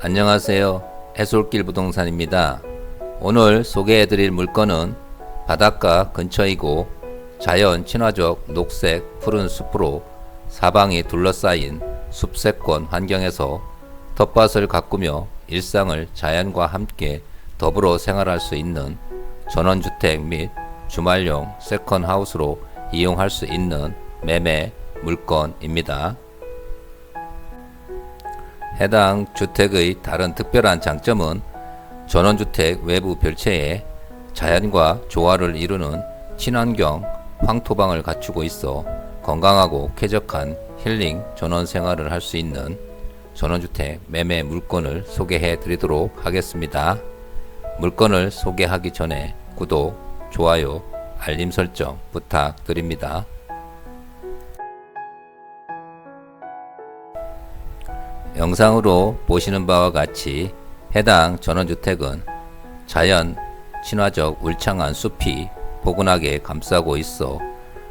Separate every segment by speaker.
Speaker 1: 안녕하세요. 해솔길 부동산입니다. 오늘 소개해드릴 물건은 바닷가 근처이고 자연 친화적 녹색 푸른 숲으로 사방이 둘러싸인 숲세권 환경에서 텃밭을 가꾸며 일상을 자연과 함께 더불어 생활할 수 있는 전원주택 및 주말용 세컨하우스로 이용할 수 있는 매매 물건입니다. 해당 주택의 다른 특별한 장점은 전원주택 외부 별채에 자연과 조화를 이루는 친환경 황토방을 갖추고 있어 건강하고 쾌적한 힐링 전원 생활을 할 수 있는 전원주택 매매 물건을 소개해 드리도록 하겠습니다. 물건을 소개하기 전에 구독, 좋아요, 알림 설정 부탁드립니다. 영상으로 보시는 바와 같이 해당 전원주택은 자연 친화적 울창한 숲이 포근하게 감싸고 있어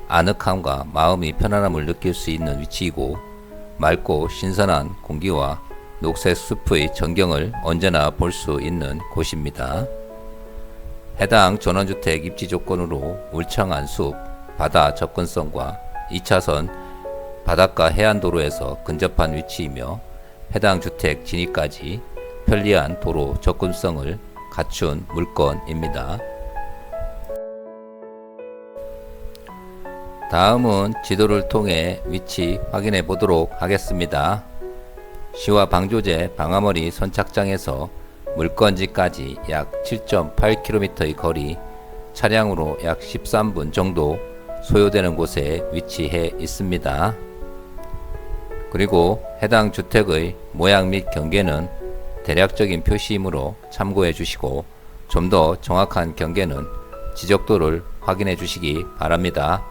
Speaker 1: 아늑함과 마음이 편안함을 느낄 수 있는 위치이고 맑고 신선한 공기와 녹색 숲의 전경을 언제나 볼 수 있는 곳입니다. 해당 전원주택 입지 조건으로 울창한 숲, 바다 접근성과 2차선 바닷가 해안도로에서 근접한 위치이며 해당 주택 진입까지 편리한 도로 접근성을 갖춘 물건입니다. 다음은 지도를 통해 위치 확인해 보도록 하겠습니다. 시와 방조제 방아머리 선착장에서 물건지까지 약 7.8km의 거리, 차량으로 약 13분 정도 소요되는 곳에 위치해 있습니다. 그리고 해당 주택의 모양 및 경계는 대략적인 표시이므로 참고해 주시고 좀 더 정확한 경계는 지적도를 확인해 주시기 바랍니다.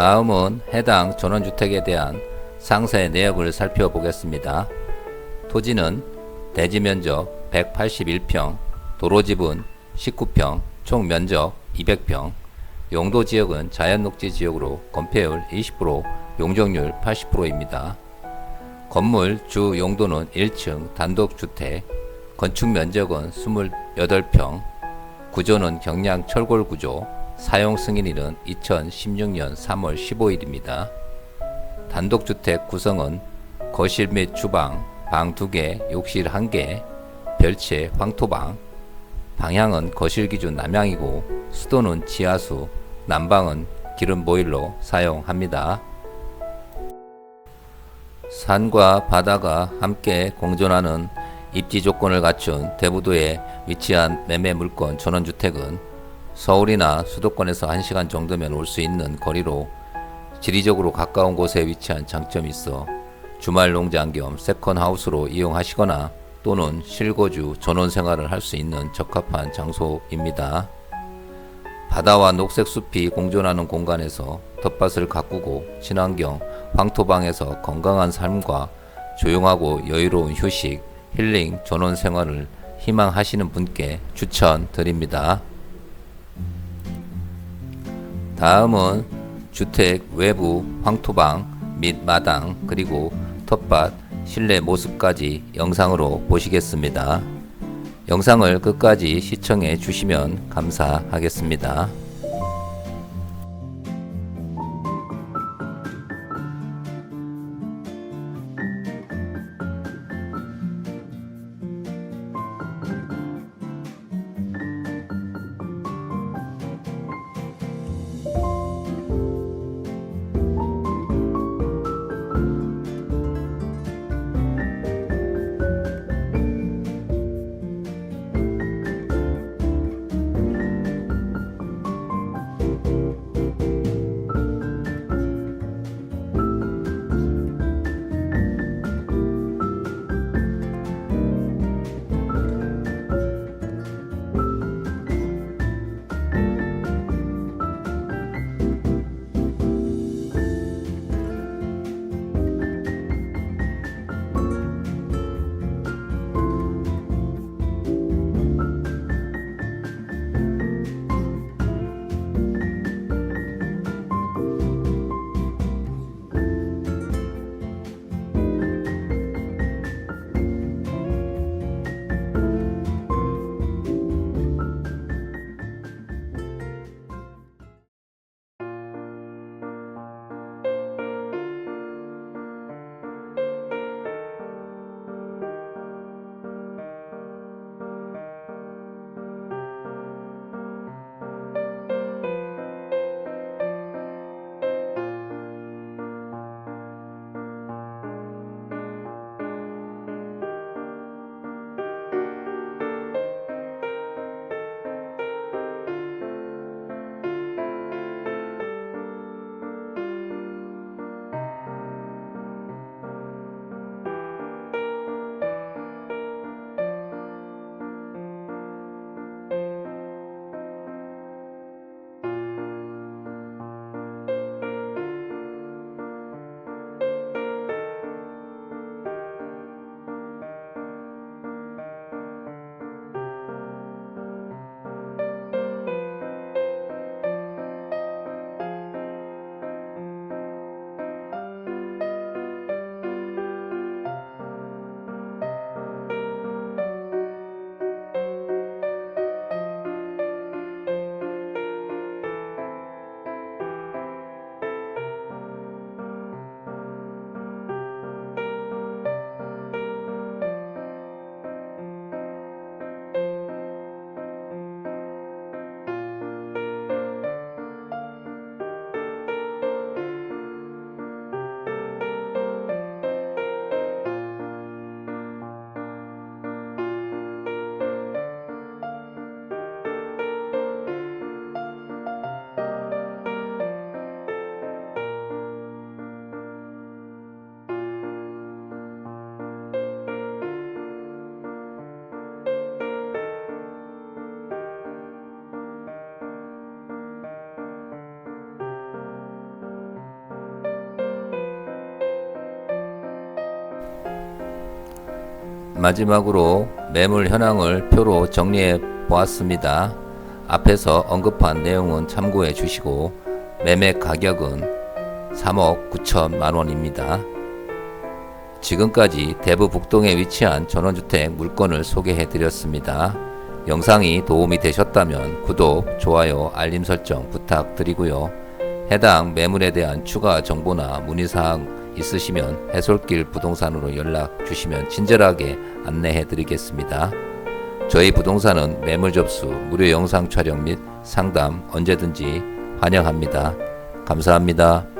Speaker 1: 다음은 해당 전원주택에 대한 상세 내역을 살펴보겠습니다. 토지는 대지 면적 181평, 도로 지분 19평, 총 면적 200평, 용도 지역은 자연 녹지 지역으로 건폐율 20%, 용적률 80%입니다. 건물 주 용도는 1층 단독 주택, 건축 면적은 28평, 구조는 경량 철골 구조, 사용 승인일은 2016년 3월 15일입니다. 단독주택 구성은 거실 및 주방, 방 2개, 욕실 1개, 별채, 황토방, 방향은 거실 기준 남향이고 수도는 지하수, 난방은 기름 보일러 사용합니다. 산과 바다가 함께 공존하는 입지 조건을 갖춘 대부도에 위치한 매매 물건 전원주택은 서울이나 수도권에서 1시간 정도면 올 수 있는 거리로 지리적으로 가까운 곳에 위치한 장점이 있어 주말 농장 겸 세컨하우스로 이용하시거나 또는 실거주 전원 생활을 할 수 있는 적합한 장소입니다. 바다와 녹색 숲이 공존하는 공간에서 텃밭을 가꾸고 친환경 황토방에서 건강한 삶과 조용하고 여유로운 휴식, 힐링, 전원 생활을 희망하시는 분께 추천드립니다. 다음은 주택 외부 황토방 및 마당 그리고 텃밭 실내 모습까지 영상으로 보시겠습니다. 영상을 끝까지 시청해 주시면 감사하겠습니다. 마지막으로 매물 현황을 표로 정리해 보았습니다. 앞에서 언급한 내용은 참고해 주시고 매매 가격은 3억 9천만 원입니다. 지금까지 대부 북동에 위치한 전원주택 물건을 소개해 드렸습니다. 영상이 도움이 되셨다면 구독, 좋아요, 알림 설정 부탁드리고요. 해당 매물에 대한 추가 정보나 문의사항 있으시면 해솔길 부동산으로 연락 주시면 친절하게 안내해 드리겠습니다. 저희 부동산은 매물 접수, 무료 영상 촬영 및 상담 언제든지 환영합니다. 감사합니다.